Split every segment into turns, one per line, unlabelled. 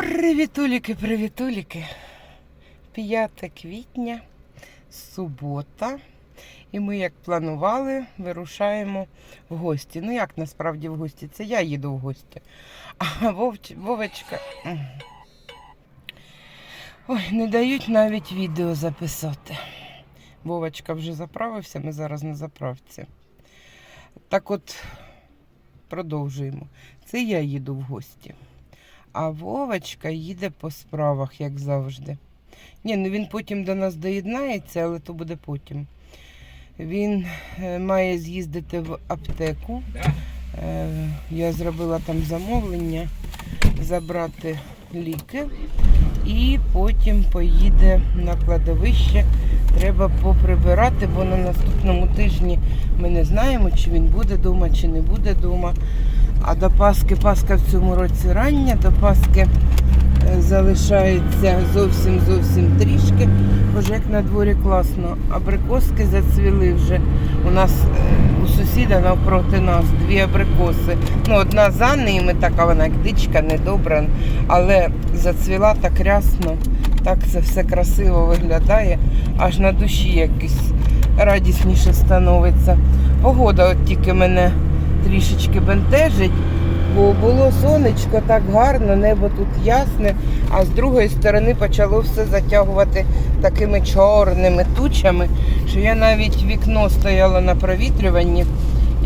Привітуліки, привітуліки. 5 квітня, субота. І ми, як планували, вирушаємо в гості. Ну, як насправді в гості? Це я їду в гості. А Вовч... Вовочка. Ой, не дають навіть відео записати. Вовочка вже заправився, ми зараз на заправці. Так от, продовжуємо. Це я їду в гості. А Вовочка їде по справах, як завжди. Ні, ну він потім до нас доєднається, але то буде потім. Він е, має з'їздити в аптеку. Е, я зробила там замовлення, забрати ліки і потім поїде на кладовище. Треба поприбирати, бо на наступному тижні ми не знаємо, чи він буде вдома, чи не буде вдома. А до Пасхи, Пасха в цьому році рання, до Пасхи е, залишається зовсім зовсім трішки. Боже, як на дворі класно. Абрикоски зацвіли вже. У нас е, у сусіда навпроти нас дві абрикоси. Ну, одна за ними, така вона як дичка, недобра, але зацвіла так рясно, так це все красиво виглядає, аж на душі якось радісніше становиться. Погода от тільки мене трішечки бентежить, бо було сонечко так гарно, небо тут ясне, а з другої сторони почало все затягувати такими чорними тучами, що я навіть вікно стояла на провітрюванні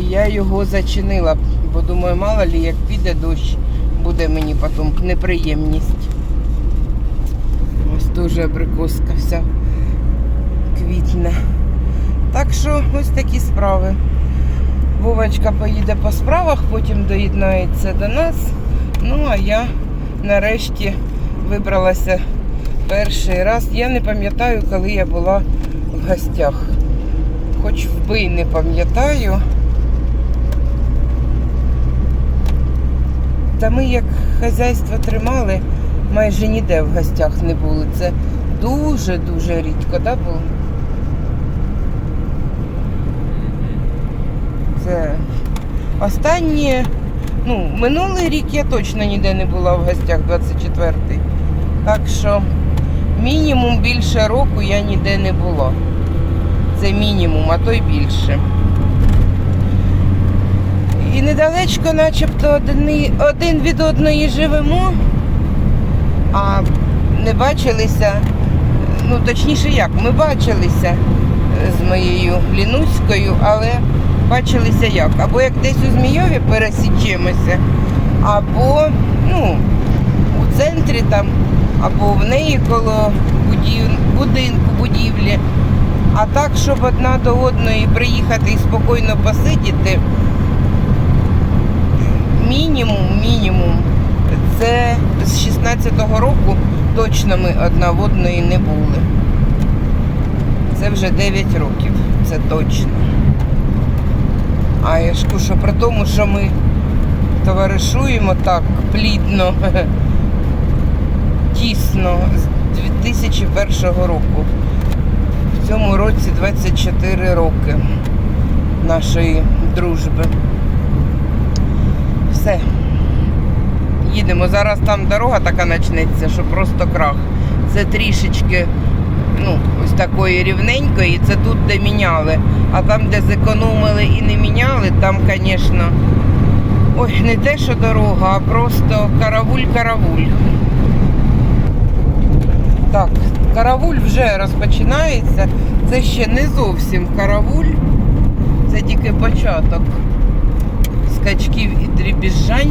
і я його зачинила, бо думаю, мало лі, як піде дощ, буде мені потім неприємність. Ось дуже абрикоска вся квітне. Так що ось такі справи. Вовочка поїде по справах, потім доєднається до нас. Ну, а я нарешті вибралася перший раз. Я не пам'ятаю, коли я була в гостях. Хоч вбий не пам'ятаю. Та ми як хазяйство тримали, майже ніде в гостях не були. Це дуже-дуже рідко, да, було? Це останні, ну, минулий рік я точно ніде не була в гостях 24-й. Так що мінімум більше року я ніде не була. Це мінімум, а то й більше. І недалечко, начебто, один, від одної живемо, а не бачилися, ну точніше як, ми бачилися з моєю Лінуською, але бачилися як? Або як десь у Змійові пересічемося, або ну, у центрі там, або в неї коло будів... будинку, будівлі. А так, щоб одна до одної приїхати і спокійно посидіти, мінімум, мінімум, це з 16-го року точно ми одна в одної не були. Це вже 9 років, це точно. А я ж кажу, при тому, що ми товаришуємо так плідно, тісно з 2001 року. В цьому році 24 роки нашої дружби. Все. Їдемо. Зараз там дорога така почнеться, що просто крах. Це трішечки ну, ось такої рівненької, це тут, де міняли. А там, де зекономили і не міняли, там, звісно, ой, не те, що дорога, а просто каравуль-каравуль. Так, каравуль вже розпочинається. Це ще не зовсім каравуль, це тільки початок скачків і дрібіжжань.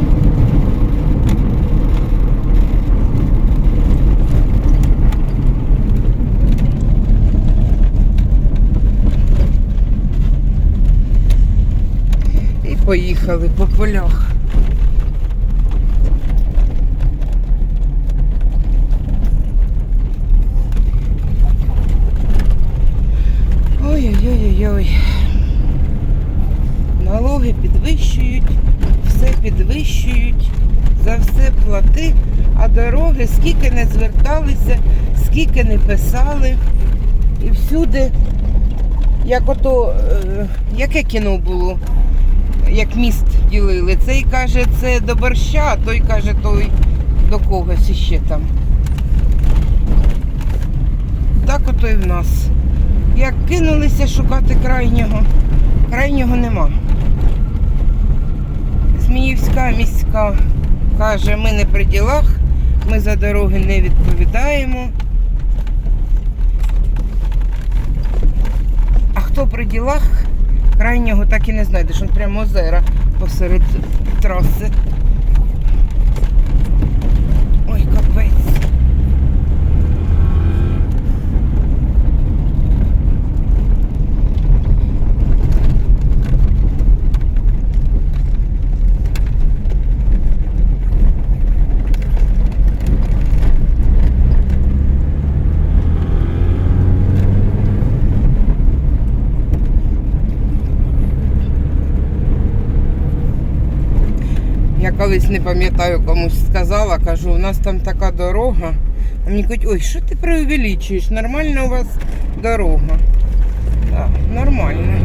Поїхали по полях. Ой-ой-ой-ой. Налоги підвищують, все підвищують, за все плати, а дороги скільки не зверталися, скільки не писали. І всюди, як ото, е, яке кіно було? Як міст ділили. Цей каже, це до борща, а той каже, той до когось іще там. Так ото і в нас. Як кинулися шукати крайнього, крайнього нема. Зміївська міська каже, ми не при ділах, ми за дороги не відповідаємо. А хто при ділах, крайнього так і не знайдеш. він прямо озера посеред траси. Ой, капець. Я колись не пам'ятаю, комусь сказала, кажу, у нас там така дорога. А мені кажуть, ой, що ти преувеличуєш? Нормальна у вас дорога. Так, нормально.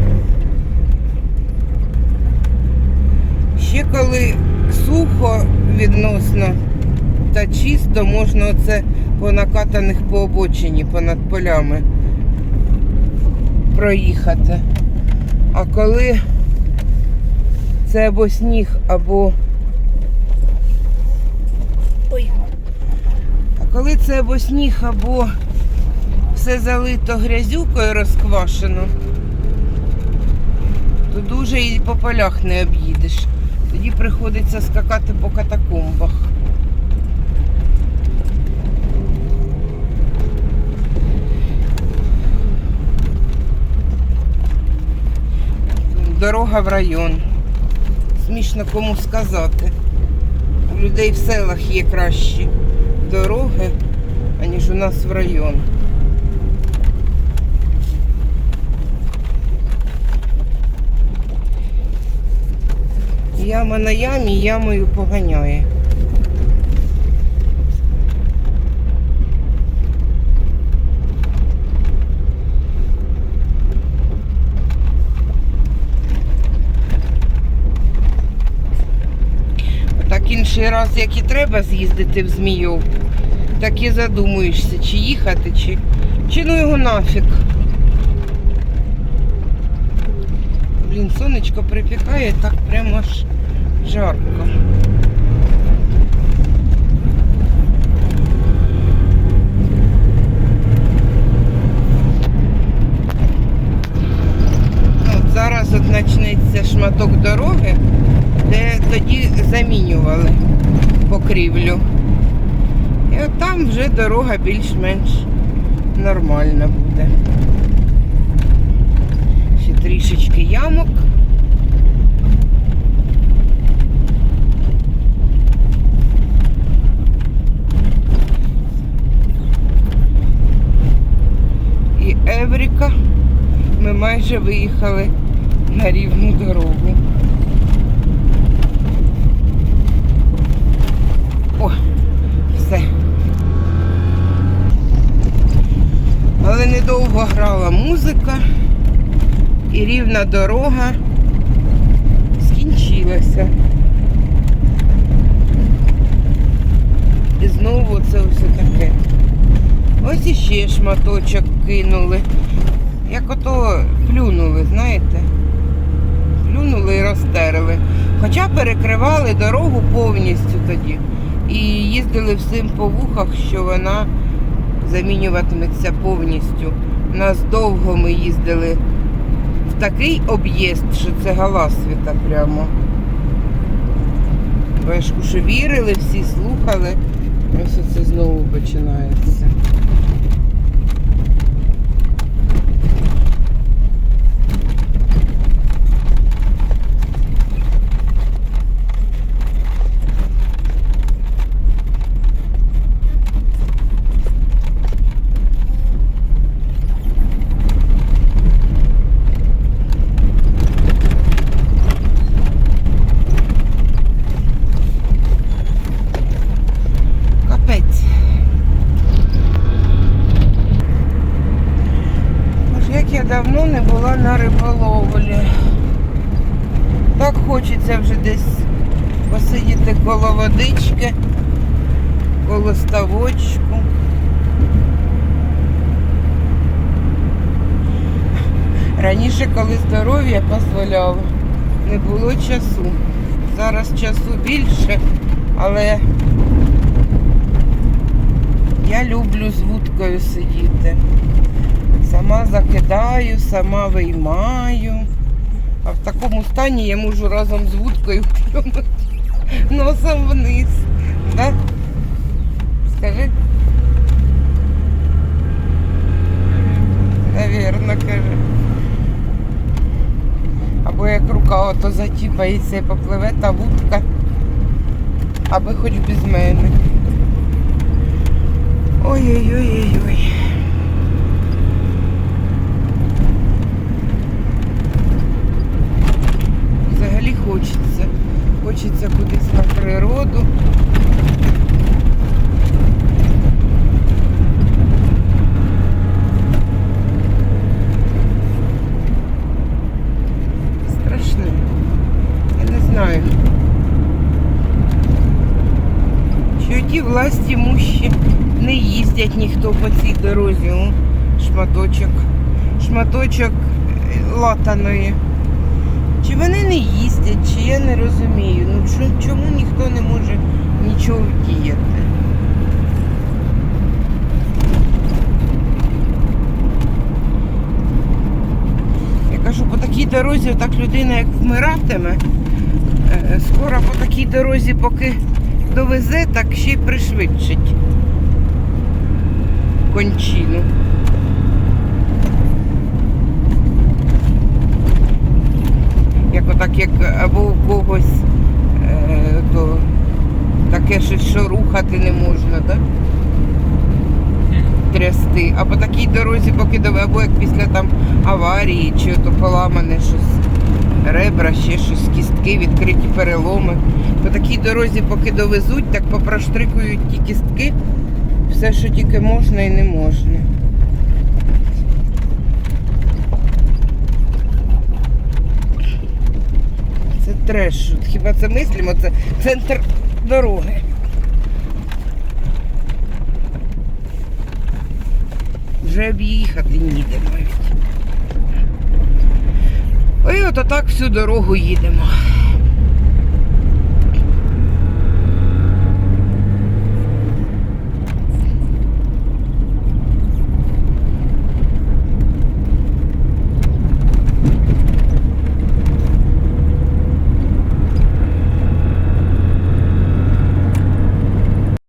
Ще коли сухо відносно та чисто, можна оце по накатаних по обочині, понад полями проїхати. А коли це або сніг, або Ой. А коли це або сніг, або все залито грязюкою розквашено, то дуже і по полях не об'їдеш. Тоді приходиться скакати по катакомбах. Дорога в район. Смішно кому сказати. У людей в селах є кращі дороги, аніж у нас в район. Яма на ямі ямою поганяє. Інший раз, як і треба з'їздити в Змійов, так і задумуєшся, чи їхати, чи, чи ну його нафіг. Блін, сонечко припікає, так прямо аж жарко. Ну, От зараз от почнеться шматок дороги, де тоді замінювали покрівлю. І от там вже дорога більш-менш нормальна буде. Ще трішечки ямок. І Евріка. Ми майже виїхали на рівну дорогу. О, все. Але недовго грала музика і рівна дорога скінчилася. І знову це все таке. Ось іще шматочок кинули. Як ото плюнули, знаєте? Плюнули і розтерли. Хоча перекривали дорогу повністю тоді. І їздили всім по вухах, що вона замінюватиметься повністю. Нас довго ми їздили в такий об'їзд, що це галасвіта прямо. Бачку, що вірили, всі слухали. Ось це знову починається. Капець. Аж як я давно не була на риболовлі. Так хочеться вже десь посидіти коло водички, коло ставочку. Раніше, коли здоров'я дозволяло, не було часу. Зараз часу більше, але я люблю з вудкою сидіти. Сама закидаю, сама виймаю. А в такому стані я можу разом з вудкою плюнути носом вниз. Да? Скажи? Навірно, каже. Або як рука ото затіпається і попливе та вудка, аби хоч без мене. Ой-ой-ой-ой-ой. хочеться. Хочеться кудись на природу. Страшне. Я не знаю. Що ті власті мущі не їздять ніхто по цій дорозі. О, шматочок. Шматочок е, латаної. Чи вони не їздять, чи я не розумію. Ну чому ніхто не може нічого вдіяти? Я кажу, по такій дорозі, так людина як вмиратиме, е, скоро по такій дорозі, поки довезе, так ще й пришвидшить кончину. Як або у когось е, то таке щось, що рухати не можна, так? Трясти. А по такій дорозі, поки до або як після там аварії, чи то поламане щось, ребра, ще щось, кістки, відкриті переломи. По такій дорозі, поки довезуть, так попроштрикують ті кістки, все, що тільки можна і не можна. Це треш. Хіба це мислимо? Це центр дороги. Вже об'їхати ніде навіть. Ой, от так всю дорогу їдемо.